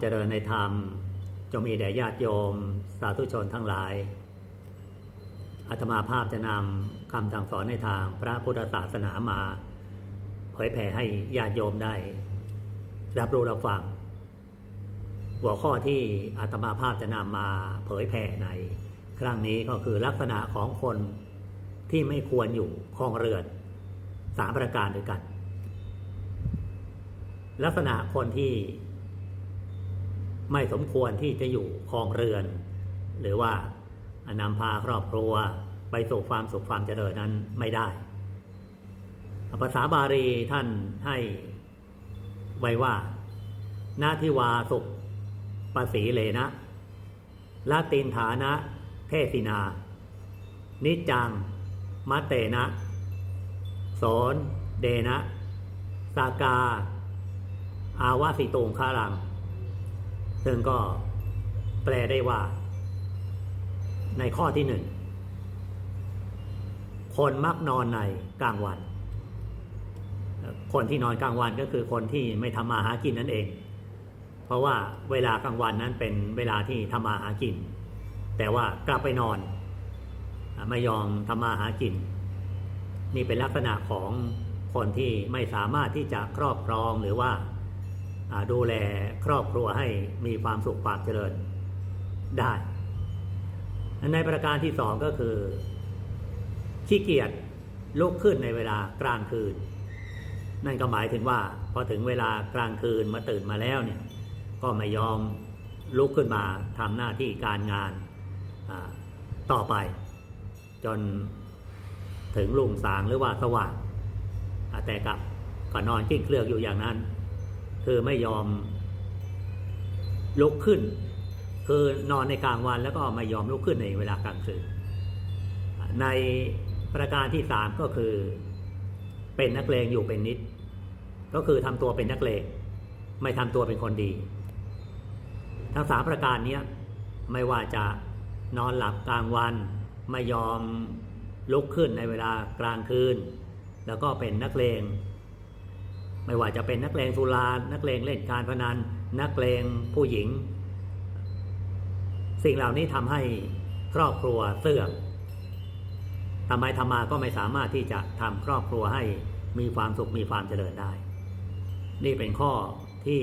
เจริญในธรรมจงมีแด่ญาติโยม สาธุชนทั้งหลายอาตมาภาพจะนำคำสั่งสอนในทางพระพุทธศาสนามาเผยแผ่ให้ญาติโยมได้ รับรู้รับฟัง หัวข้อที่อาตมาภาพจะนำมาเผยแผ่ใน ครั้งนี้ก็คือลักษณะของคนที่ไม่ควรอยู่คลองเรือนสามประการด้วยกัน ลักษณะคนที่ ไม่สมควรที่จะอยู่คลองเรือน หรือว่านำพาครอบครัวไปสู่ความสุขความเจริญนั้นไม่ได้ ภาษาบาลีท่านให้ไว้ว่านาทิวาสุขปสีเลนะลาตินฐานะ เทศินา นิจังมัตเตนะโสนเดนะ สากา อาวาสิตูงคารัง ซึ่งก็แปลได้ว่า ในข้อที่หนึ่ง คนมักนอนในกลางวัน คนที่นอนกลางวันก็คือคนที่ไม่ทำมาหากินนั่นเอง เพราะว่าเวลากลางวันนั้นเป็นเวลาที่ทำมาหากิน แต่ว่ากลับไปนอน ไม่ยอมทำมาหากิน นี่เป็นลักษณะของคนที่ไม่สามารถที่จะครอบครองหรือว่า ดูแลครอบครัวให้มีความสุขความเจริญได้ ในประการที่สองก็คือ ขี้เกียจลุกขึ้นในเวลากลางคืน นั่นก็หมายถึงว่า พอถึงเวลากลางคืนมาตื่นมาแล้วเนี่ย ก็ไม่ยอมลุกขึ้นมาทำหน้าที่การงานต่อไป จนถึงลุงสางหรือว่าสว่างแต่กับก็นอนกิ้งเคลือกอยู่อย่างนั้น คือไม่ยอมลุกขึ้น คือนอนในกลางวันแล้วก็ไม่ยอมลุกขึ้นในเวลากลางคืนในประการที่สามก็คือเป็นนักเลงอยู่เป็นนิด ก็คือทำตัวเป็นนักเลงไม่ทำตัวเป็นคนดี ทั้งสามประการนี้ไม่ว่าจะนอนหลับกลางวัน ไม่ยอมลุกขึ้นในเวลากลางคืน แล้วก็เป็นนักเลง ไม่ว่าจะเป็นนักเลงสุรานักเลงเล่นการพนัน นักเลงผู้หญิง สิ่งเหล่านี้ทำให้ครอบครัวเสื่อมทำไมทำมาก็ไม่สามารถที่จะทำครอบครัวให้มีความสุขมีความเจริญได้ นี่เป็นข้อที่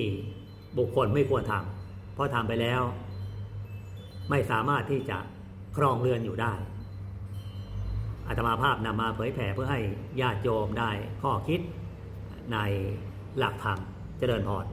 บุคคลไม่ควรทำเพราะทำไปแล้ว ไม่สามารถที่จะครองเรือนอยู่ได้อาตมาภาพนำมาเผยแผ่เพื่อให้ญาติโยมได้ข้อคิด ในหลักธรรมเจริญพร